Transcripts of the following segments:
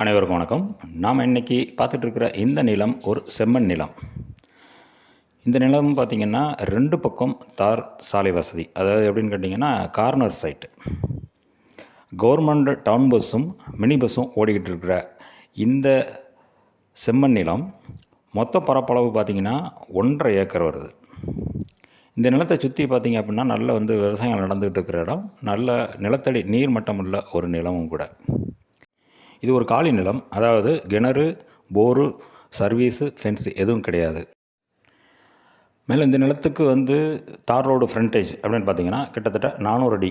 அனைவருக்கும் வணக்கம். நாம் இன்னைக்கு பார்த்துட்ருக்கிற இந்த நிலம் ஒரு செம்மண் நிலம். இந்த நிலம் பார்த்திங்கன்னா ரெண்டு பக்கம் தார் சாலை வசதி. அதாவது எப்படின்னு கேட்டிங்கன்னா கார்னர் சைட்டு கவர்மெண்ட் டவுன் பஸ்ஸும் மினி பஸ்ஸும் ஓடிக்கிட்டு இருக்கிற இந்த செம்மண் நிலம் மொத்த பரப்பளவு பார்த்திங்கன்னா ஒன்றரை ஏக்கர் வருது. இந்த நிலத்தை சுற்றி பார்த்திங்க அப்படின்னா நல்ல வந்து விவசாயம் நடந்துகிட்டு இருக்கிற இடம். நல்ல நிலத்தடி நீர் மட்டம் உள்ள ஒரு நிலமும் கூட. இது ஒரு காலி நிலம். அதாவது கிணறு போரு சர்வீஸு ஃபென்ஸு எதுவும் கிடையாது. மேலும் இந்த நிலத்துக்கு வந்து தார் ரோடு ஃப்ரண்டேஜ் அப்படின்னு பார்த்தீங்கன்னா கிட்டத்தட்ட நானூறு அடி.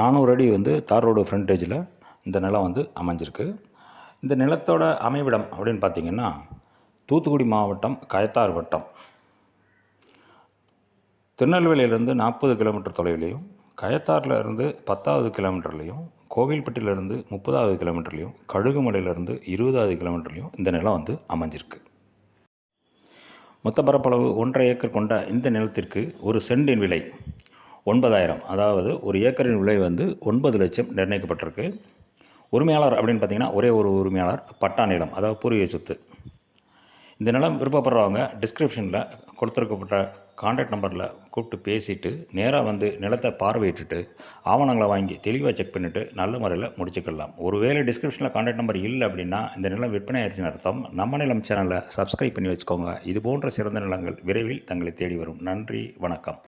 நானூறு அடி வந்து தார் ரோடு ஃப்ரண்டேஜில் இந்த நிலம் வந்து அமைஞ்சிருக்கு. இந்த நிலத்தோட அமைவிடம் அப்படின்னு பார்த்தீங்கன்னா தூத்துக்குடி மாவட்டம் கயத்தார் வட்டம். திருநெல்வேலியிலேருந்து நாற்பது கிலோமீட்டர் தொலைவிலையும் கயத்தாரில் இருந்து பத்தாவது கிலோமீட்டர்லேயும் கோவில்பட்டியிலிருந்து முப்பதாவது கிலோமீட்டர்லேயும் கழுகுமலையிலேருந்து இருபதாவது கிலோமீட்டர்லேயும் இந்த நிலம் வந்து அமைஞ்சிருக்கு. மொத்த பரப்பளவு ஒன்றரை ஏக்கர் கொண்ட இந்த நிலத்திற்கு ஒரு சென்டின் விலை ஒன்பதாயிரம். அதாவது ஒரு ஏக்கரின் விலை வந்து ஒன்பது லட்சம் நிர்ணயிக்கப்பட்டிருக்கு. உரிமையாளர் அப்படின்னு பார்த்தீங்கன்னா ஒரே ஒரு உரிமையாளர் பட்டா நிலம் அதாவது பூர்வீக சொத்து. இந்த நிலம் விருப்பப்படுறவங்க டிஸ்கிரிப்ஷனில் கொடுத்துருக்கப்பட்ட கான்டாக்ட் நம்பரில் கூப்பிட்டு பேசிவிட்டு நேராக வந்து நிலத்தை பார்வையிட்டுட்டு ஆவணங்களை வாங்கி தெளிவாக செக் பண்ணிவிட்டு நல்ல முறையில் முடிச்சுக்கலாம். ஒருவேளை டிஸ்கிரிப்ஷனில் கான்டாக்ட் நம்பர் இல்லை அப்படின்னா இந்த நிலம் விற்பனை ஆயிடுச்சுன்னு அர்த்தம். நம்ம நிலம் சேனலை சப்ஸ்கிரைப் பண்ணி வச்சுக்கோங்க. இது போன்ற சிறந்த நிலங்கள் விரைவில் தங்களை தேடி வரும். நன்றி வணக்கம்.